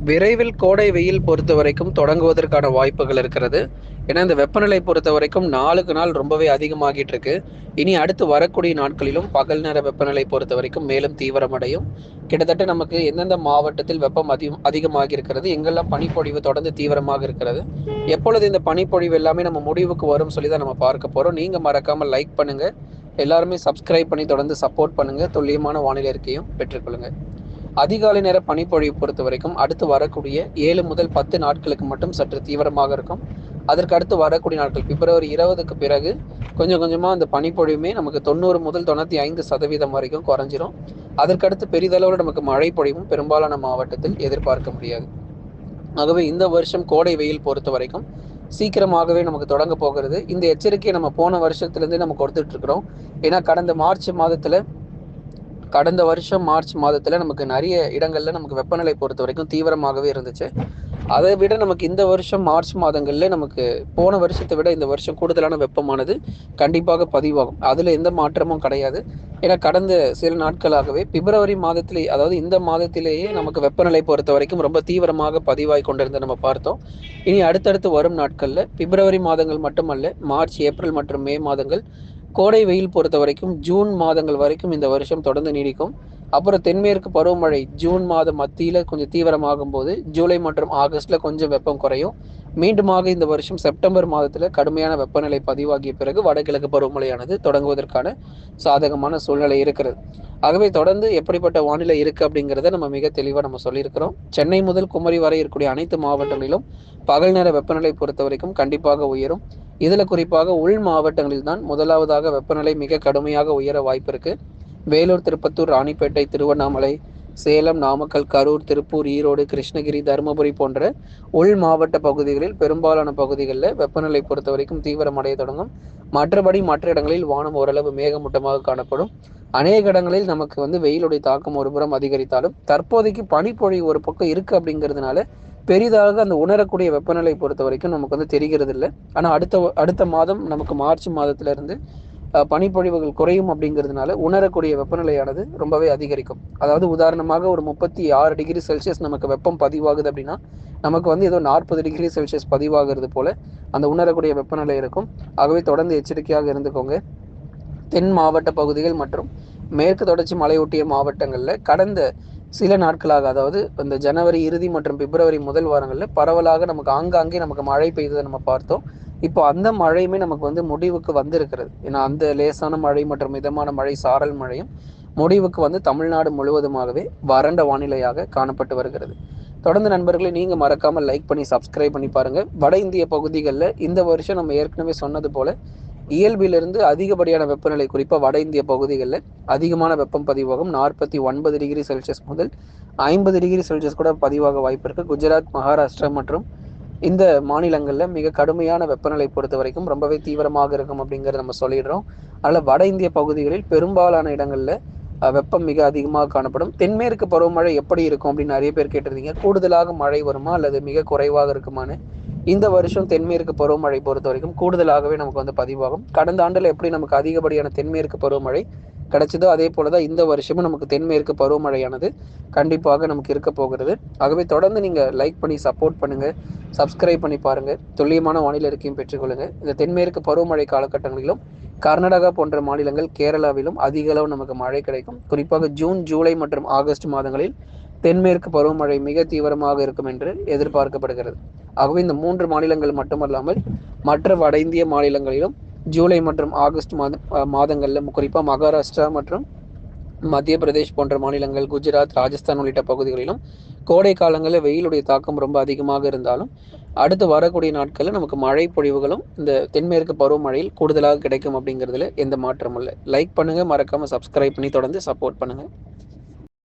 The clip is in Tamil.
விரைவில் கோடை வெயில் பொறுத்த வரைக்கும் தொடங்குவதற்கான வாய்ப்புகள் இருக்கிறது. ஏன்னா இந்த வெப்பநிலை பொறுத்த வரைக்கும் நாளுக்கு நாள் ரொம்பவே அதிகமாகிட்டு இருக்கு. இனி அடுத்து வரக்கூடிய நாட்களிலும் பகல் நேர வெப்பநிலை பொறுத்த வரைக்கும் மேலும் தீவிரமடையும். கிட்டத்தட்ட நமக்கு எந்தெந்த மாவட்டத்தில் வெப்பம் அதிகம் அதிகமாக இருக்கிறது எங்கெல்லாம் பனிப்பொழிவு தொடர்ந்து தீவிரமாக இருக்கிறது எப்பொழுது இந்த பனிப்பொழிவு எல்லாமே நம்ம முடிவுக்கு வரும் சொல்லி தான் நம்ம பார்க்க போறோம். நீங்க மறக்காம லைக் பண்ணுங்க. எல்லாருமே சப்ஸ்கிரைப் பண்ணி தொடர்ந்து சப்போர்ட் பண்ணுங்க. துல்லியமான வானிலை இருக்கையும் பெற்றுக்கொள்ளுங்க. அதிகாலை நேர பனிப்பொழிவு பொறுத்த வரைக்கும் அடுத்து வரக்கூடிய ஏழு முதல் பத்து நாட்களுக்கு மட்டும் சற்று தீவிரமாக இருக்கும். அதற்கு அடுத்து வரக்கூடிய நாட்கள் பிப்ரவரி இருபதுக்கு பிறகு கொஞ்சம் கொஞ்சமாக அந்த பனிப்பொழிவுமே நமக்கு தொண்ணூறு முதல் தொண்ணூற்றி ஐந்து சதவீதம் வரைக்கும் குறைஞ்சிரும். அதற்கடுத்து பெரிதளவில் நமக்கு மழை பொழிவும் பெரும்பாலான மாவட்டத்தில் எதிர்பார்க்க முடியாது. ஆகவே இந்த வருஷம் கோடை வெயில் பொறுத்த வரைக்கும் சீக்கிரமாகவே நமக்கு தொடங்க போகிறது. இந்த எச்சரிக்கையை நம்ம போன வருஷத்துலேருந்தே நம்ம கொடுத்துட்டு இருக்கிறோம். ஏன்னா கடந்த மார்ச் மாதத்தில் கடந்த வருஷம் மார்ச் மாதத்தில் நமக்கு நிறைய இடங்கள்ல நமக்கு வெப்பநிலை பொறுத்த வரைக்கும் தீவிரமாகவே இருந்துச்சு. அதை விட நமக்கு இந்த வருஷம் மார்ச் மாதங்கள்ல நமக்கு போன வருஷத்தை விட இந்த வருஷம் கூடுதலான வெப்பமானது கண்டிப்பாக பதிவாகும். அதுல எந்த மாற்றமும் கிடையாது. ஏன்னா கடந்த சில நாட்களாகவே பிப்ரவரி மாதத்திலே அதாவது இந்த மாதத்திலேயே நமக்கு வெப்பநிலை பொறுத்த வரைக்கும் ரொம்ப தீவிரமாக பதிவாகி கொண்டிருந்த நம்ம பார்த்தோம். இனி அடுத்தடுத்து வரும் நாட்கள்ல பிப்ரவரி மாதங்கள் மட்டுமல்ல மார்ச் ஏப்ரல் மற்றும் மே மாதங்கள் கோடை வெயில் பொறுத்த வரைக்கும் ஜூன் மாதங்கள் வரைக்கும் இந்த வருஷம் தொடர்ந்து நீடிக்கும். அப்புறம் தென்மேற்கு பருவமழை ஜூன் மாதம் மத்தியில் கொஞ்சம் தீவிரமாகும் போது ஜூலை மற்றும் ஆகஸ்டில் கொஞ்சம் வெப்பம் குறையும். மீண்டுமாக இந்த வருஷம் செப்டம்பர் மாதத்தில் கடுமையான வெப்பநிலை பதிவாகிய பிறகு வடகிழக்கு பருவமழையானது தொடங்குவதற்கான சாதகமான சூழ்நிலை இருக்கிறது. ஆகவே தொடர்ந்து எப்படிப்பட்ட வானிலை இருக்கு அப்படிங்கிறத நம்ம மிக தெளிவாக நம்ம சொல்லியிருக்கிறோம். சென்னை முதல் குமரி வரை இருக்கக்கூடிய அனைத்து மாவட்டங்களிலும் பகல் நேர வெப்பநிலை பொறுத்த வரைக்கும் கண்டிப்பாக உயரும். இதில் குறிப்பாக உள் மாவட்டங்களில் தான் முதலாவதாக வெப்பநிலை மிக கடுமையாக உயர வாய்ப்பு இருக்கு. வேலூர் திருப்பத்தூர் ராணிப்பேட்டை திருவண்ணாமலை சேலம் நாமக்கல் கரூர் திருப்பூர் ஈரோடு கிருஷ்ணகிரி தருமபுரி போன்ற உள் மாவட்ட பகுதிகளில் பெரும்பாலான பகுதிகளில் வெப்பநிலை பொறுத்த வரைக்கும் தீவிரமடைய தொடங்கும். மற்றபடி மற்ற இடங்களில் வானம் ஓரளவு மேகமூட்டமாக காணப்படும். அநேக இடங்களில் நமக்கு வந்து வெயிலுடைய தாக்கம் ஒருபுறம் அதிகரித்தாலும் தற்போதைக்கு பனிப்பொழி ஒரு பக்கம் இருக்கு அப்படிங்கிறதுனால பெரிதாக அந்த உணரக்கூடிய வெப்பநிலை பொறுத்த வரைக்கும் நமக்கு வந்து தெரிகிறது இல்லை ஆனால் அடுத்த அடுத்த மாதம் நமக்கு மார்ச் மாதத்துல இருந்து பனிப்பொழிவுகள் குறையும் அப்படிங்கிறதுனால உணரக்கூடிய வெப்பநிலையானது ரொம்பவே அதிகரிக்கும். அதாவது உதாரணமாக ஒரு முப்பத்தி ஆறு டிகிரி செல்சியஸ் நமக்கு வெப்பம் பதிவாகுது அப்படின்னா நமக்கு வந்து ஏதோ நாற்பது டிகிரி செல்சியஸ் பதிவாகிறது போல அந்த உணரக்கூடிய வெப்பநிலை இருக்கும். ஆகவே தொடர்ந்து எச்சரிக்கையாக இருந்துக்கோங்க. தென் மாவட்ட பகுதிகள் மற்றும் மேற்கு தொடர்ச்சி மலையொட்டிய மாவட்டங்களில் கடந்த சில நாட்களாக அதாவது இந்த ஜனவரி இறுதி மற்றும் பிப்ரவரி முதல் வாரங்களில் பரவலாக நமக்கு ஆங்காங்கே நமக்கு மழை பெய்ததை நம்ம பார்த்தோம். இப்போ அந்த மழையுமே நமக்கு வந்து முடிவுக்கு வந்திருக்கிறது. ஏன்னா அந்த லேசான மழை மற்றும் மிதமான மழை சாரல் மழையும் முடிவுக்கு வந்து தமிழ்நாடு முழுவதுமாகவே வறண்ட வானிலையாக காணப்பட்டு வருகிறது. தொடர்ந்து நண்பர்களை நீங்கள் மறக்காமல் லைக் பண்ணி சப்ஸ்கிரைப் பண்ணி பாருங்கள் வட இந்திய பகுதிகளில் இந்த வருஷம் நம்ம ஏற்கனவே சொன்னது போல இயல்பிலிருந்து அதிகப்படியான வெப்பநிலை குறிப்பாக வட இந்திய பகுதிகளில் அதிகமான வெப்பம் பதிவாகும். நாற்பத்தி ஒன்பது டிகிரி செல்சியஸ் முதல் ஐம்பது டிகிரி செல்சியஸ் கூட பதிவாக வாய்ப்பு இருக்கு. குஜராத் மகாராஷ்டிரா மற்றும் இந்த மாநிலங்களில் மிக கடுமையான வெப்பநிலை பொறுத்த வரைக்கும் ரொம்பவே தீவிரமாக இருக்கும் அப்படிங்கிறத நம்ம சொல்லிடுறோம். அதில் வட இந்திய பகுதிகளில் பெரும்பாலான இடங்களில் வெப்பம் மிக அதிகமாக காணப்படும். தென்மேற்கு பருவமழை எப்படி இருக்கும் அப்படின்னு நிறைய பேர் கேட்டிருந்தீங்க. கூடுதலாக மழை வருமா அல்லது மிக குறைவாக இருக்குமான்னு இந்த வருஷம் தென்மேற்கு பருவமழை பொறுத்த வரைக்கும் கூடுதலாகவே நமக்கு வந்து பதிவாகும். கடந்த ஆண்டில் எப்படி நமக்கு அதிகப்படியான தென்மேற்கு பருவமழை கிடைச்சதோ அதே போலதான் இந்த வருஷமும் நமக்கு தென்மேற்கு பருவமழையானது கண்டிப்பாக நமக்கு இருக்க போகிறது. ஆகவே தொடர்ந்து நீங்க லைக் பண்ணி சப்போர்ட் பண்ணுங்க. சப்ஸ்கிரைப் பண்ணி பாருங்க. துல்லியமான வானிலை இருக்கையும் பெற்றுக்கொள்ளுங்க. இந்த தென்மேற்கு பருவமழை காலகட்டங்களிலும் கர்நாடகா போன்ற மாநிலங்கள் கேரளாவிலும் அதிக அளவு நமக்கு மழை கிடைக்கும். குறிப்பாக ஜூன் ஜூலை மற்றும் ஆகஸ்ட் மாதங்களில் தென்மேற்கு பருவமழை மிக தீவிரமாக இருக்கும் என்று எதிர்பார்க்கப்படுகிறது. ஆகவே இந்த மூன்று மாநிலங்கள் மட்டுமல்லாமல் மற்ற வட இந்திய மாநிலங்களிலும் ஜூலை மற்றும் ஆகஸ்ட் மாதம் மாதங்களில் குறிப்பாக மகாராஷ்டிரா மற்றும் மத்திய பிரதேஷ் போன்ற மாநிலங்கள் குஜராத் ராஜஸ்தான் உள்ளிட்ட பகுதிகளிலும் கோடை காலங்களில் வெயிலுடைய தாக்கம் ரொம்ப அதிகமாக இருந்தாலும் அடுத்து வரக்கூடிய நாட்களில் நமக்கு மழை பொழிவுகளும் இந்த தென்மேற்கு பருவமழையில் கூடுதலாக கிடைக்கும் அப்படிங்கிறதுல எந்த மாற்றமும் இல்லை. லைக் பண்ணுங்கள் மறக்காமல் சப்ஸ்கிரைப் பண்ணி தொடர்ந்து சப்போர்ட் பண்ணுங்கள்